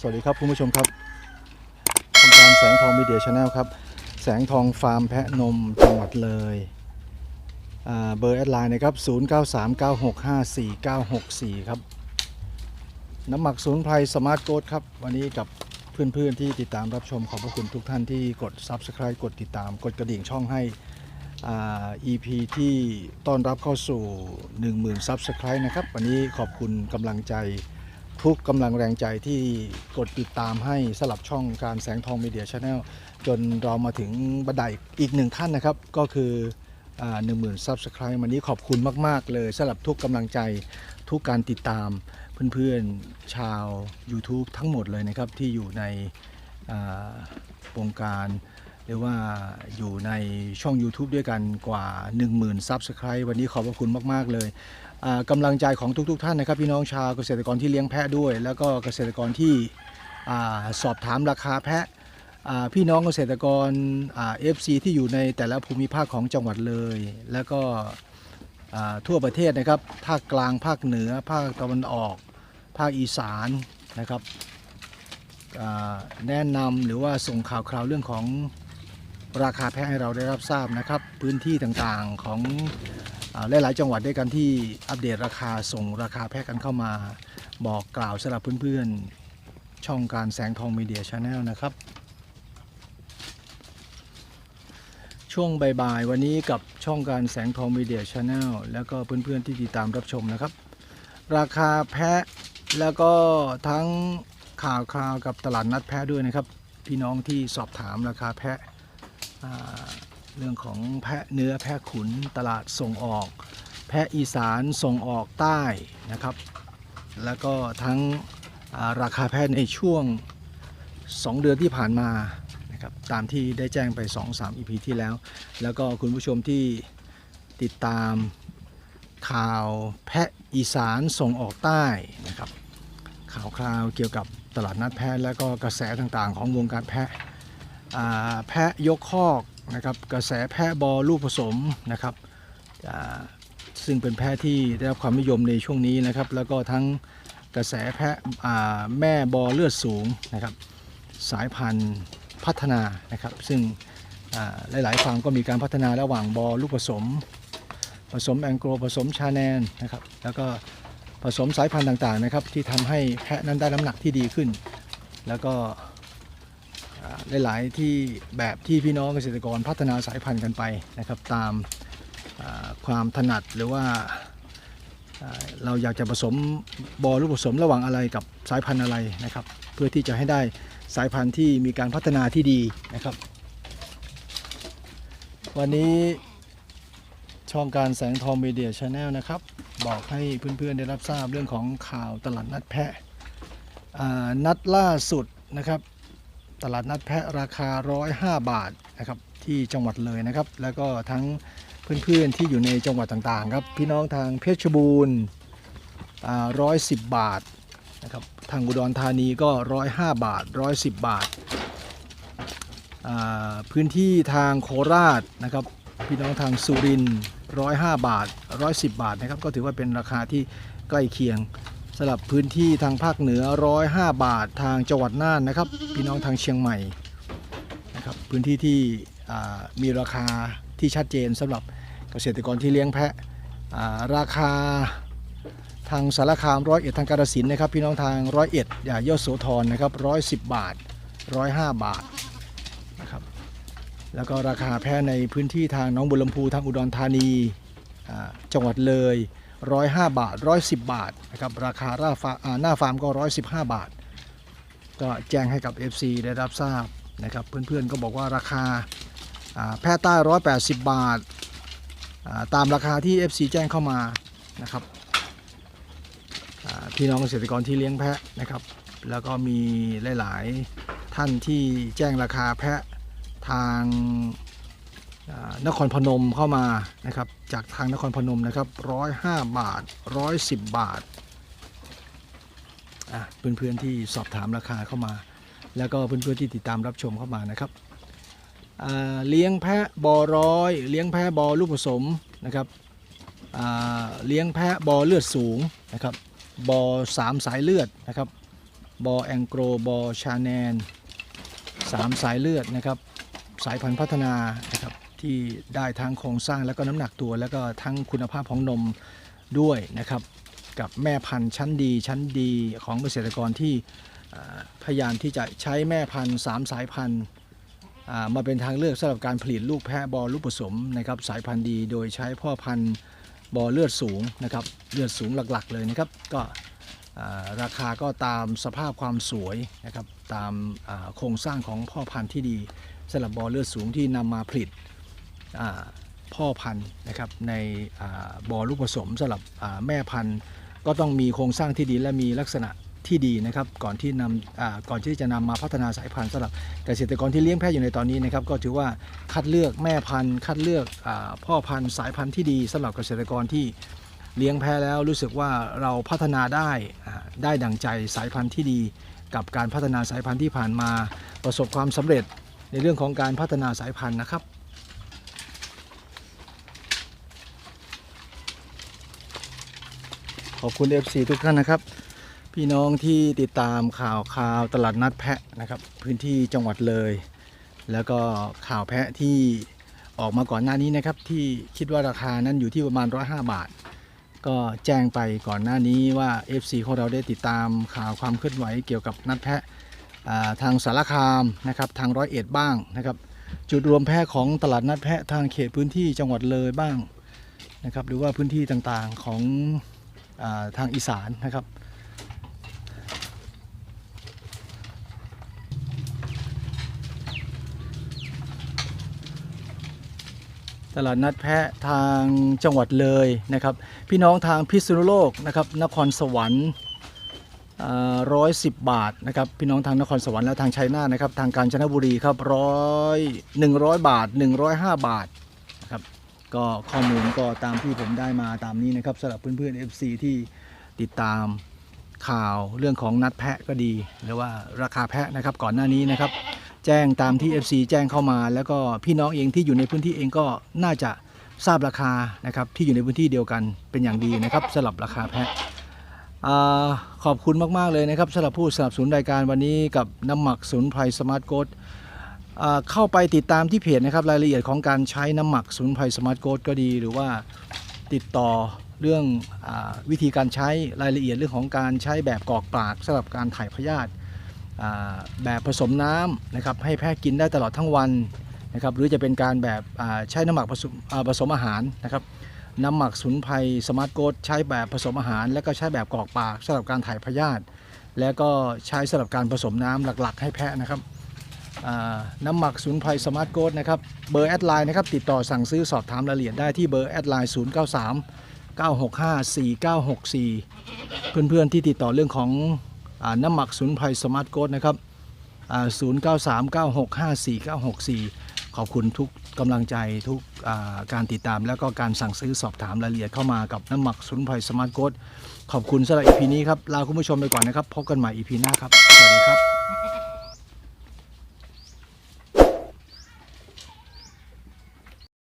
สวัสดีครับคุณผู้ชมครับโครงการแสงทองมีเดียชาแนลครับ แสงทองฟาร์มแพะนมจังหวัดเลยเบอร์แอดไลน์นะครับ 0939654964 ครับ น้ำหมักสูนไพรสมาร์ทโกดครับ วันนี้กับเพื่อนๆที่ติดตามรับชมขอบพระคุณทุกท่านที่กด Subscribe กดติดตาม กดกระดิ่งช่องให้ EP ที่ต้อนรับเข้าสู่ 10,000 Subscribe นะครับ วันนี้ขอบคุณกำลังใจ ทุกกำลังแรงใจที่กดติดตามให้สลับช่องการแสงทองมีเดียชาแนลจนเรามาถึงบันไดอีกหนึ่งขั้นนะครับ ก็คือหนึ่งหมื่นซับสไครต์วันนี้ขอบคุณมาก ๆ เลยสำหรับทุกกำลังใจทุกการติดตามเพื่อน ๆ ชาว YouTube ทั้งหมดเลยนะครับ ที่อยู่ในวงการหรือว่าอยู่ในช่อง YouTube ด้วยกันกว่า 10,000 Subscribe วันนี้ขอบพระคุณมาก ๆ เลย กำลังใจของทุกๆท่านนะครับพี่น้องชาวเกษตรกรที่เลี้ยงแพะด้วย แล้วก็เกษตรกรที่สอบถามราคาแพะพี่น้องเกษตรกรเอฟซีที่อยู่ในแต่ละภูมิภาคของจังหวัดเลย แล้วก็ทั่วประเทศนะครับภาคกลางภาคเหนือ ภาคตะวันออก ภาคอีสานนะครับแนะนำหรือว่าส่งข่าวคราวเรื่องของราคาแพะให้เราได้รับทราบนะครับ พื้นที่ต่างๆของ หลายๆจังหวัดด้วยกันที่อัปเดตราคาส่งราคาแพะกันเข้ามา บอกกล่าวสำหรับเพื่อนๆ ช่องการแสงทองมีเดียชาแนลนะครับ ช่วงบ่ายๆ วันนี้กับช่องการแสงทองมีเดียชาแนลแล้วก็เพื่อนๆ ที่ติดตามรับชมนะครับ ราคาแพะแล้วก็ทั้งข่าวคราวกับตลาดนัดแพะด้วยนะครับ พี่น้องที่สอบถามราคาแพะ เรื่องของแพะเนื้อแพะขุนตลาดส่งออก แพะอีสานส่งออกใต้นะครับ แล้วก็ทั้งราคาแพะในช่วง 2 เดือนที่ผ่านมานะครับตามที่ได้แจ้งไป 2-3 EP ที่แล้ว แล้วก็คุณผู้ชมที่ติดตามข่าวแพะอีสานส่งออกใต้นะครับข่าวคราวเกี่ยวกับตลาดนัดแพะและก็กระแสต่างๆ ของวงการแพะแพะยกคอก นะครับกระแสแพะบอลูกผสมนะครับซึ่งเป็นแพะที่ได้รับความนิยมในช่วงนี้นะครับ แล้วก็ทั้งกระแสแพะแม่บอเลือดสูงนะครับ สายพันธุ์พัฒนานะครับ ซึ่งหลายๆฟาร์มก็มีการพัฒนาระหว่างบอลูกผสม ผสมแองโกลผสมชาแนนนะครับ แล้วก็ผสมสายพันธุ์ต่างๆนะครับ ที่ทำให้แพะนั้นได้น้ำหนักที่ดีขึ้น แล้วก็ หลาย ๆ ที่แบบที่พี่น้องเกษตรกรพัฒนาสายพันธุ์กันไปนะครับ ตามความถนัดหรือว่าเราอยากจะผสมบอหรือผสมระหว่างอะไรกับสายพันธุ์อะไรนะครับ เพื่อที่จะให้ได้สายพันธุ์ที่มีการพัฒนาที่ดีนะครับ วันนี้ช่องการแสงทองมีเดียชาแนลนะครับ บอกให้เพื่อน ๆ ได้รับทราบเรื่องของข่าวตลาดนัดแพะนัดล่าสุดนะครับ ตลาดนัดแพะราคา 105 บาทนะครับที่จังหวัดเลยนะครับ แล้วก็ทั้งเพื่อนๆที่อยู่ในจังหวัดต่างๆครับพี่น้องทางเพชรบูรณ์ร้อยสิบบาทนะครับทางอุดรธานีก็105บาท110บาทาพื้นที่ทางโคราชนะครับพี่น้องทางสุรินทร์105บาท110บาทนะครับก็ถือว่าเป็นราคาที่ใกล้เคียง สำหรับพื้นที่ทางภาคเหนือ 105 บาททางจังหวัดน่านนะครับ พี่น้องทางเชียงใหม่นะครับพื้นที่ที่มีราคาที่ชัดเจนสำหรับเกษตรกรที่เลี้ยงแพะราคาทางสารคามร้อยเอ็ดทางกาฬสินนะครับ พี่น้องทางร้อยเอ็ดอย่าโยโสธรนะครับร้อยสิบบาทร้อยห้าบาทนะครับแล้วก็ราคาแพะในพื้นที่ทางน้องบุรลำพูทางอุดรธานีจังหวัดเลย 105 บาท 110 บาทนะครับราคาหน้าฟาอ่าหน้าฟาร์มก็ 115 บาท ก็แจ้งให้กับ FC ได้รับทราบนะครับเพื่อนๆก็บอกว่าราคาแพะใต้180 บาทาตามราคาที่ FC แจ้งเข้ามานะครับพี่น้องเกษตรกรที่เลี้ยงแพะนะครับ แล้วก็มีหลาย ๆ ท่านที่แจ้งราคาแพะทาง นครพนมเข้ามานะครับจากทางนครพนมนะครับ105บาท110บาทอะเพื่อนๆที่สอบถามราคาเข้ามา แล้วก็เพื่อนๆที่ติดตามรับชมเข้ามานะครับเลี้ยงแพะบอร้อยเลี้ยงแพะบอลูกผสมนะครับเลี้ยงแพะบอเลือดสูงนะครับบอสามสายเลือดนะครับบอแองโกรบอชาแนนสามสายเลือดนะครับสายพันธุ์พัฒนานะครับ ที่ได้ทั้งโครงสร้างแล้วก็น้ำหนักตัว แล้วก็ทั้งคุณภาพของนมด้วยนะครับ กับแม่พันธุ์ชั้นดีชั้นดีของเกษตรกรที่พยายามที่จะใช้แม่พันธุ์สามสายพันธุ์มาเป็นทางเลือกสำหรับการผลิตลูกแพะบอลูกผสมนะครับสายพันธุ์ดี โดยใช้พ่อพันธุ์บอเลือดสูงนะครับเลือดสูงหลักๆเลยนะครับ ก็ราคาก็ตามสภาพความสวยนะครับตามโครงสร้างของพ่อพันธุ์ที่ดีสำหรับบอเลือดสูงที่นำมาผลิต พ่อพันธุ์นะครับในอบ่อลูกผสมสำหรับแม่พันธุ์ก็ต้องมีโครงสร้างที่ดีและมีลักษณะที่ดีนะครับก่อนที่นำก่อนที่จะนำมาพัฒนาสายพันธุ์สำหรับเกษตรกรที่เลี้ยงแพะอยู่ในตอนนี้นะครับก็ถือว่าคัดเลือกแม่พันธุ์ คัดเลือกอพ่อพันธุ์สายพันธุ์ที่ดีสำหรับเกษตรกรที่เลี้ยงแพะแล้วรู้สึกว่าเราพัฒนาได้ได้ดั่งใจสายพันธุ์ที่ดี กับการพัฒนาสายพันธุ์ที่ผ่านมาประสบความสำเร็จในเรื่องของการพัฒนาสายพันธุ์นะครับ อบคุณ FC ทุกท่านนะครับ พี่น้องที่ติดตามข่าวข่าวตลาดนัดแพะนะครับ พื้นที่จังหวัดเลย แล้วก็ข่าวแพะที่ออกมาก่อนหน้านี้นะครับ ที่คิดว่าราคานั้นอยู่ที่ประมาณ 105 บาท ก็แจ้งไปก่อนหน้านี้ว่า FC ของเราได้ติดตามข่าวความเคลื่อนไหวเกี่ยวกับนัดแพะทางสารคามนะครับทางร้อยเอ็ดบ้างนะครับจุดรวมแพะของตลาดนัดแพะทางเขตพื้นที่จังหวัดเลยบ้างนะครับหรือว่าพื้นที่ต่างๆของ ทางอีสานนะครับตลาดนัดแพะทางจังหวัดเลยนะครับ พี่น้องทางพิษณุโลกนะครับนครสวรรค์ร้อยสิบบาทนะครับพี่น้องทางนครสวรรค์และทางชัยนาทนะครับทางกาญจนบุรีครับร้อยหนึ่งร้อยบาท105บาทนะครับาท ก็ข้อมูลก็ตามที่ผมได้มาตามนี้นะครับสำหรับเพื่อนๆ FC ที่ติดตามข่าวเรื่องของนัดแพะก็ดี หรือว่าราคาแพะนะครับก่อนหน้านี้นะครับ แจ้งตามที่ FC แจ้งเข้ามา แล้วก็พี่น้องเองที่อยู่ในพื้นที่เองก็น่าจะทราบราคานะครับที่อยู่ในพื้นที่เดียวกันเป็นอย่างดีนะครับสำหรับราคาแพะขอบคุณมาก ๆ เลยนะครับสำหรับผู้สนับสนุนรายการวันนี้กับน้ำหมักสมุนไพรสมาร์ทโกด เข้าไปติดตามที่เพจนะครับรายละเอียดของการใช้น้ำหมักสมุนไพรสมาร์ทโกดก็ดีหรือว่าติดต่อเรื่องอวิธีการใช้รายละเอียดเรื่องของการใช้แบบกรอกปากสำหรับการถ่ายพยาธิแบบผสมน้ำนะครับให้แพะกินได้ตลอดทั้งวันนะครับหรือจะเป็นการแบบใช้น้ำหมักผสมอาผสมอาหารนะครับน้ำหมักสุนไพรสมาร์ทโกดใช้แบบผสมอาหาร แล้วก็ใช้แบบกรอกปากสำหรับการถ่ายพยาธิแล้วก็ใช้สำหรับการผสมน้ำหลัก ๆ ให้แพะนะครับ น้ำหมักสมุนไพรสมาร์ทโกดนะครับ เบอร์แอดไลน์นะครับ ติดต่อสั่งซื้อสอบถามรายละเอียดได้ที่เบอร์แอดไลน์0 9 3 965 4964 เพื่อนๆที่ติดต่อเรื่องของอน้ำหมักสมุนไพรสมาร์ทโกดนะครับ0939654964 ขอบคุณทุกกำลังใจทุกาการติดตาม แล้วก็การสั่งซื้อสอบถามรายละเอียดเข้ามากับน้ำหมักสมุนไพรสมาร์ทโกดขอบคุณสำหรับ EP นี้ครับ ลาคุณผู้ชมไปก่อนนะครับ พบกันใหม่ EP หน้าครับ สวัสดีครับ